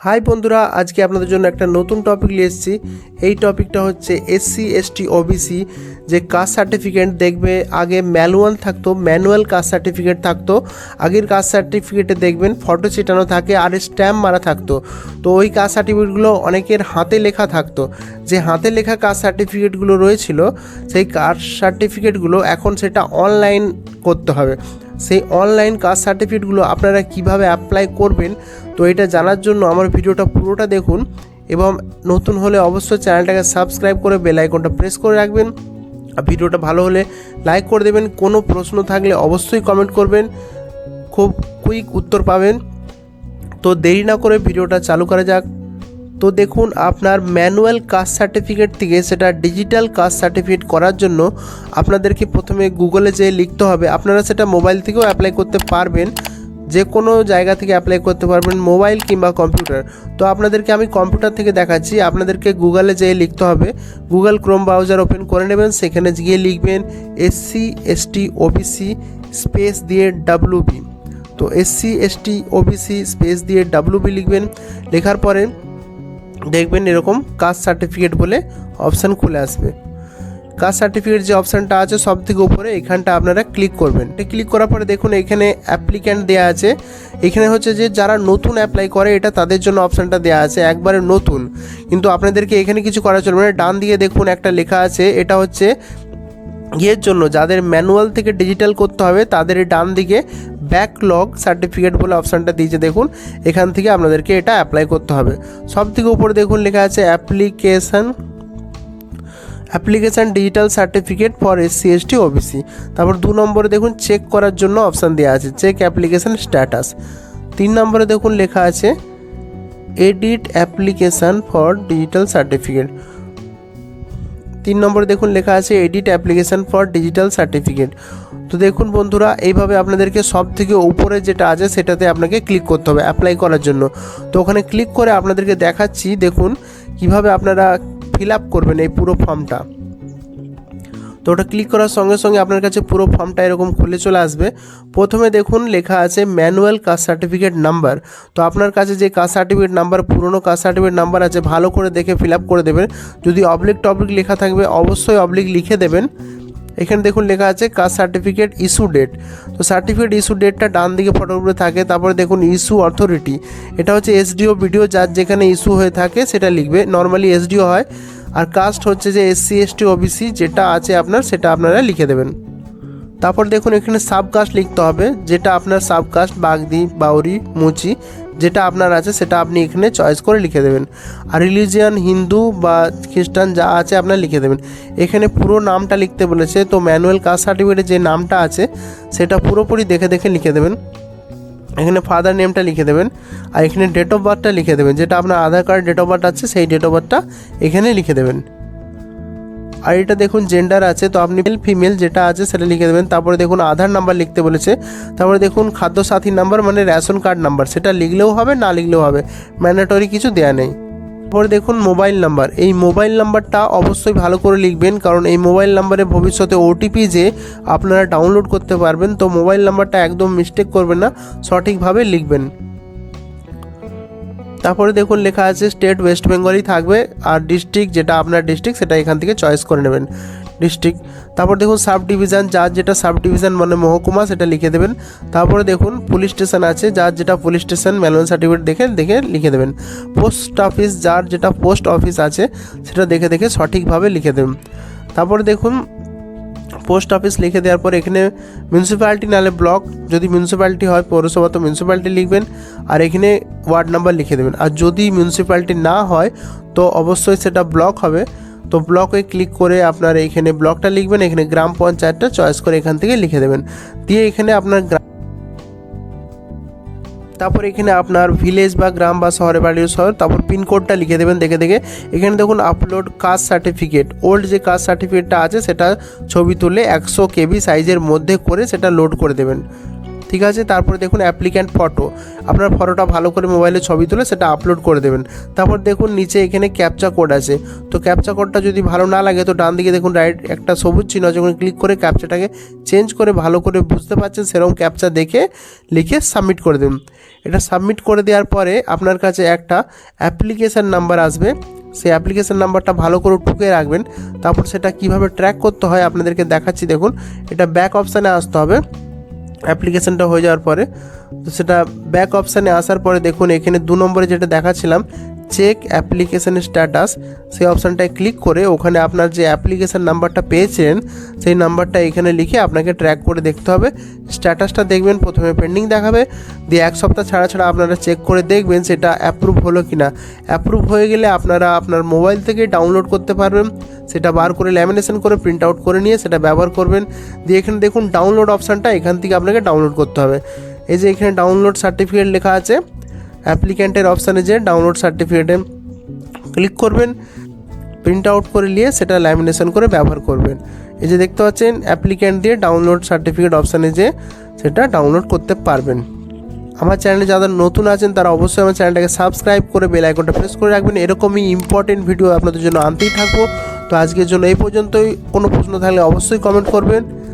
High বন্ধুরা, আজকে আপনাদের জন্য একটা নতুন টপিক নিয়ে এসেছি। এই টপিকটা হচ্ছে এসসি এসটি ওবিসি যে কাস্ট সার্টিফিকেট দেখবে, আগে ম্যানুয়াল থাকতো ম্যানুয়াল কাস্ট সার্টিফিকেট থাকতো। আগের কাস্ট সার্টিফিকেটে দেখবেন ফটো ছিটানো থাকে আর স্ট্যাম্প মারা থাকতো। তো ওই কাস্ট সার্টিফিকেটগুলো অনেকের হাতে লেখা থাকতো। যে হাতে লেখা কাস্ট সার্টিফিকেটগুলো রয়েছিল, সেই কাস্ট সার্টিফিকেটগুলো এখন সেটা অনলাইন করতে হবে। সেই অনলাইন কাস্ট সার্টিফিকেটগুলো আপনারা কীভাবে অ্যাপ্লাই করবেন তো এটা জানার জন্য আমার ভিডিওটা পুরোটা দেখুন এবং নতুন হলে অবশ্যই চ্যানেলটাকে সাবস্ক্রাইব করে বেল আইকনটা প্রেস করে রাখবেন। ভিডিওটা ভালো হলে লাইক করে দেবেন। কোনো প্রশ্ন থাকলে অবশ্যই কমেন্ট করবেন। খুব কুইক উত্তর পাবেন। তো দেরি না করে ভিডিওটা চালু করা যাক। তো দেখুন, আপনার ম্যানুয়াল কাস্ট সার্টিফিকেট থেকে সেটা ডিজিটাল কাস্ট সার্টিফিকেট করার জন্য আপনাদেরকে প্রথমে গুগলে যেয়ে লিখতে হবে। আপনারা সেটা মোবাইল থেকেও অ্যাপ্লাই করতে পারবেন। যে কোনো জায়গা থেকে অ্যাপ্লাই করতে পারবেন মোবাইল কিংবা কম্পিউটার তো আপনাদেরকে আমি কম্পিউটার থেকে দেখাচ্ছি, আপনাদেরকে গুগলে যেয়ে লিখতে হবে। গুগল ক্রোম ব্রাউজার ওপেন করে নেবেন, সেখানে গিয়ে লিখবেন এসসি এসটি ওবিসি স্পেস দিয়ে ডাব্লু বি তো এসসি এসটি ওবিসি স্পেস দিয়ে ডাব্লু বি লিখবেন, লেখার পরে দেখবেন এরকম কাস্ট সার্টিফিকেট বলে অপশান খুলে আসবে। কাস্ট সার্টিফিকেট যে অপশানটা আছে সব থেকে উপরে, এখানটা আপনারা ক্লিক করবেন। এটা ক্লিক করার পরে দেখুন এখানে অ্যাপ্লিক্যান্ট দেওয়া আছে। এখানে হচ্ছে যে যারা নতুন অ্যাপ্লাই করে, এটা তাদের জন্য অপশানটা দেওয়া আছে, একবারে নতুন। কিন্তু আপনাদেরকে এখানে কিছু করা চলবে না। ডান দিকে দেখুন একটা লেখা আছে, এটা হচ্ছে ইয়ের জন্য, যাদের ম্যানুয়াল থেকে ডিজিটাল করতে হবে, তাদের ডান দিকে ব্যাকলগ সার্টিফিকেট বলে অপশানটা দিয়েছে। দেখুন, এখান থেকে আপনাদেরকে এটা অ্যাপ্লাই করতে হবে। সব থেকে উপরে দেখুন লেখা আছে application application digital certificate for S SC ST OBC. তারপর দু নম্বরে দেখুন চেক করার জন্য অপশান দেওয়া আছে, চেক অ্যাপ্লিকেশান স্ট্যাটাস। তিন নম্বরে দেখুন লেখা আছে, edit application for digital certificate. তিন নম্বরে দেখুন লেখা আছে, edit application for digital certificate. তো দেখুন বন্ধুরা, এইভাবে আপনাদেরকে সব থেকে উপরে যেটা আছে সেটাতে আপনাকে ক্লিক করতে হবে অ্যাপ্লাই করার জন্য। তো ওখানে ক্লিক করে আপনাদেরকে দেখাচ্ছি, দেখুন কীভাবে আপনারা ফিল আপ করবেন এই পুরো ফর্মটা। তো ওটা ক্লিক করার সঙ্গে সঙ্গে আপনার কাছে পুরো ফর্মটা এরকম খুলে চলে আসবে। প্রথমে দেখুন লেখা আছে ম্যানুয়াল কাস্ট সার্টিফিকেট নাম্বার তো আপনার কাছে যে কাস্ট সার্টিফিকেট নাম্বার পুরনো কাস্ট সার্টিফিকেট নাম্বার আছে, ভালো করে দেখে ফিল আপ করে দেবেন। যদি অবলিক টপিক লেখা থাকবে, অবশ্যই অবলিক লিখে দেবেন। এখানে দেখুন লেখা আছে কাস্ট সার্টিফিকেট ইস্যু ডেট। তো সার্টিফিকেট ইস্যু ডেটটা ডান দিকে ফটোর উপরে থাকে, তারপরে দেখুন ইস্যু অথরিটি। এটা হচ্ছে এসডিও ভিডিও, যার যেখানে ইস্যু হয়ে থাকে সেটা লিখবে। নর্মালি এসডিও হয়। আর কাস্ট হচ্ছে যে এসসি, এসটি, ওবিসি, যেটা আছে আপনার, সেটা আপনারা লিখে দেবেন। তারপর দেখুন এখানে সাবকাস্ট লিখতে হবে, যেটা আপনার সাবকাস্ট বাগদি, বাউরি, মুচি, যেটা আপনার আছে সেটা আপনি এখানে চয়েস করে লিখে দেবেন। আর রিলিজিয়ান হিন্দু বা খ্রিস্টান যা আছে আপনার লিখে দেবেন। এখানে পুরো নামটা লিখতে বলেছে, তো ম্যানুয়াল কাস্ট সার্টিফিকেটে যে নামটা আছে, সেটা পুরোপুরি দেখে দেখে লিখে দেবেন। এখানে ফাদার নেমটা লিখে দেবেন, আর এখানে ডেট অফ বার্থটা লিখে দেবেন, যেটা আপনার Aadhaar card date of birth আছে, সেই ডেট অফ বার্থটা এখানে লিখে দেবেন। আর এটা দেখুন জেন্ডার আছে, তো আপনি মেল ফিমেল যেটা আছে সেটা লিখে দেবেন। তারপরে দেখুন আধার নাম্বার লিখতে বলেছে। তারপরে দেখুন খাদ্য সাথী নাম্বার মানে রেশন কার্ড নাম্বার সেটা লিখলেও হবে, না লিখলেও হবে। ম্যান্ডেটরি কিছু দেয়া নেই। তারপরে দেখুন মোবাইল নাম্বার এই মোবাইল নাম্বারটা অবশ্যই ভালো করে লিখবেন, কারণ এই মোবাইল নাম্বারে ভবিষ্যতে ওটিপি যে আপনারা ডাউনলোড করতে পারবেন, তো মোবাইল নাম্বারটা একদম মিস্টেক করবেন না, সঠিকভাবে লিখবেন। তারপরে দেখুন লেখা আছে, স্টেট ওয়েস্ট বেঙ্গলই থাকবে আর ডিস্ট্রিক্ট যেটা আপনার ডিস্ট্রিক্ট সেটা এখান থেকে চয়েস করে নেবেন, ডিস্ট্রিক্ট। তারপর দেখুন সাব ডিভিশন যার যেটা সাব ডিভিশন মানে মহকুমা সেটা লিখে দেবেন। তারপরে দেখুন পুলিশ স্টেশন আছে, যার যেটা পুলিশ স্টেশন ম্যানুয়াল সার্টিফিকেট দেখে দেখে লিখে দেবেন। পোস্ট অফিস, যার যেটা পোস্ট অফিস আছে, সেটা দেখে দেখে সঠিকভাবে লিখে দেবেন। তারপরে দেখুন পোস্ট অফিস লিখে দেওয়ার পর এখানে মিউনিসিপ্যালিটি নাহলে ব্লক যদি মিউনিসিপ্যালিটি হয় পৌরসভা, তো মিউনিসিপ্যালিটি লিখবেন, আর এখানে ওয়ার্ড নাম্বার লিখে দেবেন। আর যদি মিউনিসিপ্যালিটি না হয়, তো অবশ্যই সেটা ব্লক হবে। তো ব্লকে ক্লিক করে আপনার এখানে ব্লকটা লিখবেন, এখানে গ্রাম পঞ্চায়েতটা চয়েস করে এখান থেকে লিখে দেবেন। দিয়ে এখানে আপনার তারপর এখানে আপনার ভিলেজ বা গ্রাম বা শহরে বাড়ির শহর, তারপর পিনকোডটা লিখে দেবেন, দেখে দেখে। এখানে দেখুন আপলোড কাস্ট সার্টিফিকেট ওল্ড যে কাস্ট সার্টিফিকেটটা আছে, সেটা ছবি তুলে একশো কেবি সাইজের মধ্যে করে সেটা লোড করে দেবেন। ঠিক আছে? তারপরে দেখুন অ্যাপ্লিক্যান্ট ফটো আপনার ফটোটা ভালো করে মোবাইলে ছবি তুলে সেটা আপলোড করে দেবেন। তারপর দেখুন নিচে এখানে ক্যাপচা কোড আছে। তো ক্যাপচা কোডটা যদি ভালো না লাগে, তো ডান দিকে দেখুন রাইট একটা সবুজ চিহ্ন ওখানে ক্লিক করে ক্যাপচাটাকে চেঞ্জ করে ভালো করে বুঝতে পারছেন, সেরকম ক্যাপচা দেখে লিখে সাবমিট করে দেবেন। এটা সাবমিট করে দেওয়ার পরে আপনার কাছে একটা অ্যাপ্লিকেশান নাম্বার আসবে। সেই অ্যাপ্লিকেশান নাম্বারটা ভালো করে ঢুকে রাখবেন। তারপর সেটা কীভাবে ট্র্যাক করতে হয় আপনাদেরকে দেখাচ্ছি। দেখুন, এটা ব্যাক অপশানে আসতে হবে। অ্যাপ্লিকেশানটা হয়ে যাওয়ার পরে, তো সেটা ব্যাক অপশানে আসার পরে দেখুন, এখানে দু নম্বরে যেটা দেখাচ্ছিলাম চেক অ্যাপ্লিকেশানের স্ট্যাটাস সেই অপশানটায় ক্লিক করে ওখানে আপনার যে অ্যাপ্লিকেশান নাম্বারটা পেয়েছেন, সেই নাম্বারটা এখানে লিখে আপনাকে ট্র্যাক করে দেখতে হবে। স্ট্যাটাসটা দেখবেন, প্রথমে পেন্ডিং দেখাবে, দিয়ে এক সপ্তাহ ছাড়া ছাড়া আপনারা চেক করে দেখবেন সেটা অ্যাপ্রুভ হলো কি না অ্যাপ্রুভ হয়ে গেলে আপনারা আপনার মোবাইল থেকে ডাউনলোড করতে পারবেন, সেটা বার করে ল্যামিনেশন করে প্রিন্ট আউট করে নিয়ে সেটা ব্যবহার করবেন। দিয়ে এখানে দেখুন ডাউনলোড অপশানটা এখান থেকে আপনাকে ডাউনলোড করতে হবে। এই যে এখানে ডাউনলোড সার্টিফিকেট লেখা আছে অ্যাপ্লিক্যান্টের অপশানে যে ডাউনলোড সার্টিফিকেটে ক্লিক করবেন, প্রিন্ট আউট করে নিয়ে সেটা ল্যামিনেশন করে ব্যবহার করবেন। এই যে দেখতে পাচ্ছেন, অ্যাপ্লিক্যান্ট দিয়ে ডাউনলোড সার্টিফিকেট অপশানে যে সেটা ডাউনলোড করতে পারবেন। আমার চ্যানেলে যারা নতুন আছেন, তারা অবশ্যই আমার চ্যানেলটাকে সাবস্ক্রাইব করে বেল আইকনটা প্রেস করে রাখবেন। এরকমই ইম্পর্টেন্ট ভিডিও আপনাদের জন্য আনতেই থাকব। তো আজকের জন্য এই পর্যন্তই। কোনো প্রশ্ন থাকলে অবশ্যই কমেন্ট করবেন।